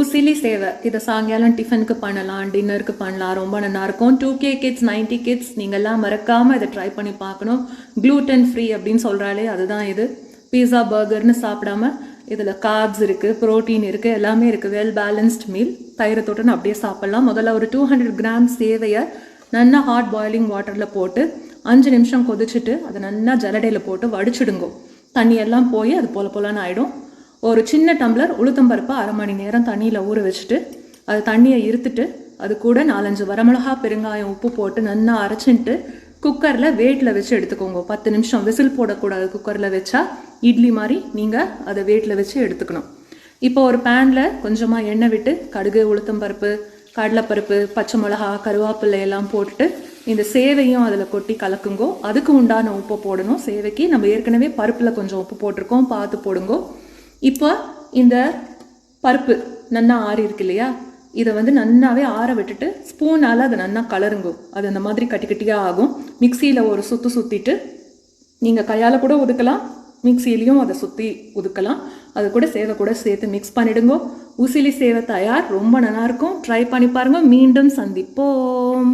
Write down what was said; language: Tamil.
உசிலி சேவை. இதை சாயங்காலம் டிஃபனுக்கு பண்ணலாம் டின்னருக்கு பண்ணலாம். ரொம்ப நல்லாயிருக்கும் two K kids ninety kids நீங்கள்லாம் மறக்காமல் இதை ட்ரை பண்ணி பார்க்கணும். க்ளூட்டன் ஃப்ரீ அப்படின்னு சொல்கிறாலே அதுதான் இது. பீஸா பர்கர்னு சாப்பிடாம இதில் கார்ப்ஸ் இருக்குது ப்ரோட்டீன் இருக்குது எல்லாமே இருக்குது வெல் பேலன்ஸ்ட் மீல் தயிரை அப்படியே சாப்பிட்லாம். முதல்ல ஒரு டூ ஹண்ட்ரட் கிராம் சேவையை நல்லா ஹாட் பாயிலிங் வாட்டரில் போட்டு அஞ்சு நிமிஷம் கொதிச்சுட்டு அதை நல்லா ஜலடையில் போட்டு வடிச்சிடுங்கோ. தண்ணியெல்லாம் போய் அது போல போலன்னு ஆகிடும் ஒரு சின்ன டம்ளர் உளுத்தம்பருப்பை அரை மணி நேரம் தண்ணியில் ஊற வச்சுட்டு அது தண்ணியை இருத்துட்டு அது கூட நாலஞ்சு வரமிளகா பெருங்காயம் உப்பு போட்டு நல்லா அரைச்சின்ட்டு குக்கரில் வேட்டில் வச்சு எடுத்துக்கோங்க. பத்து நிமிஷம் விசில் போடக்கூடாது குக்கரில் வச்சா. இட்லி மாதிரி நீங்கள் அதை வேட்டில் வச்சு எடுத்துக்கணும். இப்போ ஒரு பேனில் கொஞ்சமாக எண்ணெய் விட்டு கடுகு உளுத்தம்பருப்பு கடலைப்பருப்பு பச்சை மிளகா கருவேப்பிலை எல்லாம் போட்டுட்டு இந்த சேவையும் அதில் கொட்டி கலக்குங்கோ. அதுக்கு உண்டான உப்பை போடணும். சேவைக்கு நம்ம ஏற்கனவே பருப்பில் கொஞ்சம் உப்பு போட்டிருக்கோம். பார்த்து போடுங்கோ. இப்போ இந்த பருப்பு நன்னா ஆறி இருக்கு இல்லையா? இதை வந்து நன்னாவே ஆற விட்டுட்டு ஸ்பூனால் அதை நன்னா கலருங்கும் அது அந்த மாதிரி கட்டி கட்டியாக ஆகும். மிக்சியில் ஒரு சுற்று சுற்றிட்டு நீங்கள் கையால் கூட ஒதுக்கலாம். மிக்சிலையும் அதை சுற்றி ஒதுக்கலாம். அது கூட சேவை கூட சேர்த்து மிக்ஸ் பண்ணிடுங்கோ. உசிலி சேவை தயார். ரொம்ப நல்லாயிருக்கும் ட்ரை பண்ணி பாருங்கள் மீண்டும் சந்திப்போம்.